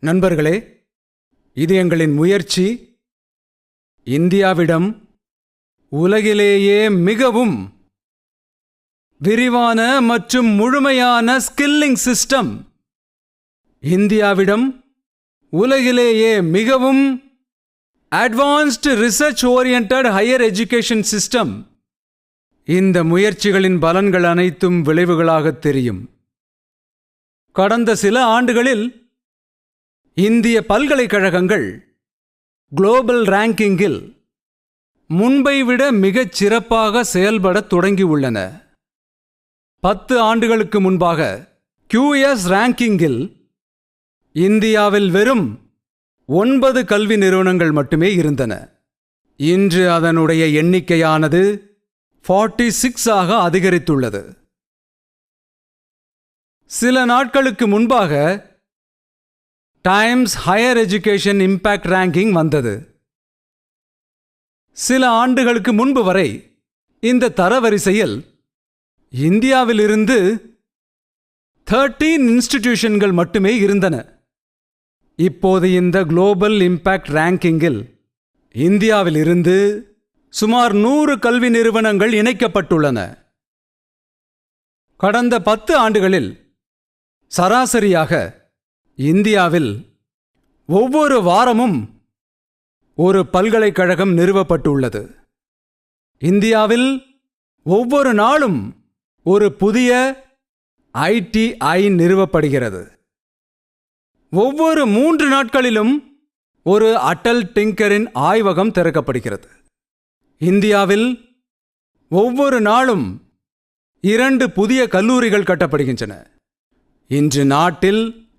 நண்பர்களே இது எங்களின் முயற்சி. இந்தியாவிடம் உலகிலேயே மிகவும் விரிவான மற்றும் முழுமையான ஸ்கில்லிங் சிஸ்டம். இந்தியாவிடம் உலகிலேயே மிகவும் advanced research oriented higher education system. இந்த முயற்சிகளின் பலன்கள் அனைத்தும் விளைவுகளாக தெரியும். கடந்த சில ஆண்டுகளில் இந்திய பல்கலைக்கழகங்கள் குளோபல் ரேங்கிங்கில் முன்பை விட மிகச் சிறப்பாக செயல்படத் தொடங்கியுள்ளன. பத்து ஆண்டுகளுக்கு முன்பாக கியூஎஸ் ரேங்கிங்கில் இந்தியாவில் வெறும் ஒன்பது கல்வி நிறுவனங்கள் மட்டுமே இருந்தன. இன்று அதனுடைய எண்ணிக்கையானது 46 சிக்ஸ் ஆக அதிகரித்துள்ளது. சில நாட்களுக்கு முன்பாக Times Higher Education Impact Ranking வந்தது. சில ஆண்டுகளுக்கு முன்பு வரை இந்த தரவரிசையில் இந்தியாவிலிருந்து 13 இன்ஸ்டிடியூஷன்கள் மட்டுமே இருந்தன. இப்போது இந்த குளோபல் இம்பேக்ட் ரேங்கிங்கில் இந்தியாவிலிருந்து சுமார் நூறு கல்வி நிறுவனங்கள் இணைக்கப்பட்டுள்ளன. கடந்த பத்து ஆண்டுகளில் சராசரியாக இந்தியாவில் ஒவ்வொரு வாரமும் ஒரு பல்கலைக்கழகம் நிறுவப்பட்டுள்ளது. இந்தியாவில் ஒவ்வொரு நாளும் ஒரு புதிய ஐடிஐ நிறுவப்படுகிறது. ஒவ்வொரு மூன்று நாட்களிலும் ஒரு அட்டல் டிங்கரின் ஆய்வகம் திறக்கப்படுகிறது. இந்தியாவில் ஒவ்வொரு நாளும் இரண்டு புதிய கல்லூரிகள் கட்டப்படுகின்றன. இன்று நாட்டில்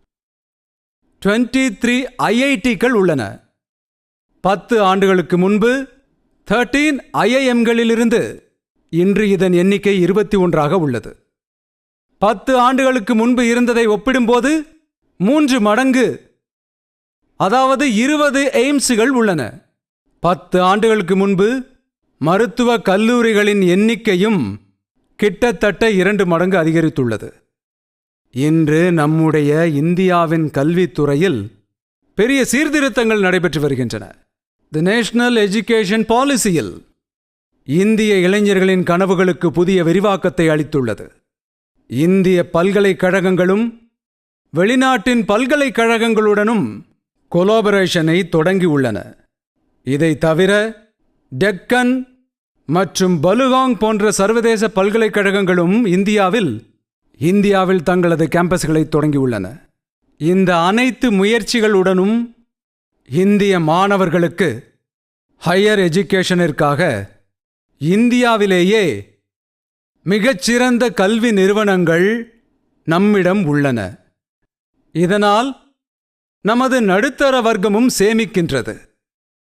23 த்ரீ ஐஐடிக்கள் உள்ளன. பத்து ஆண்டுகளுக்கு முன்பு 13 ஐஐஎம்களிலிருந்து இன்று இதன் எண்ணிக்கை இருபத்தி ஒன்றாக உள்ளது. பத்து ஆண்டுகளுக்கு முன்பு இருந்ததை ஒப்பிடும்போது மூன்று மடங்கு அதாவது இருபது எய்ம்ஸுகள் உள்ளன. பத்து ஆண்டுகளுக்கு முன்பு மருத்துவ கல்லூரிகளின் எண்ணிக்கையும் கிட்டத்தட்ட இரண்டு மடங்கு அதிகரித்துள்ளது. இன்று நம்முடைய இந்தியாவின் கல்வித்துறையில் பெரிய சீர்திருத்தங்கள் நடைபெற்று வருகின்றன. தி நேஷனல் எஜுகேஷன் பாலிசியில் இந்திய இளைஞர்களின் கனவுகளுக்கு புதிய விரிவாக்கத்தை அளித்துள்ளது. இந்திய பல்கலைக்கழகங்களும் வெளிநாட்டின் பல்கலைக்கழகங்களுடனும் கொலாபரேஷனை தொடங்கியுள்ளன இதை தவிர டெக்கன் மற்றும் பலுகாங் போன்ற சர்வதேச பல்கலைக்கழகங்களும் இந்தியாவில் இந்தியாவில் தங்களது கேம்பஸ்களை தொடங்கியுள்ளன. இந்த அனைத்து முயற்சிகளுடனும் இந்திய மாணவர்களுக்கு ஹையர் எஜுகேஷனிற்காக இந்தியாவிலேயே மிகச்சிறந்த கல்வி நிறுவனங்கள் நம்மிடம் உள்ளன. இதனால் நமது நடுத்தர வர்க்கமும் சேமிக்கின்றது.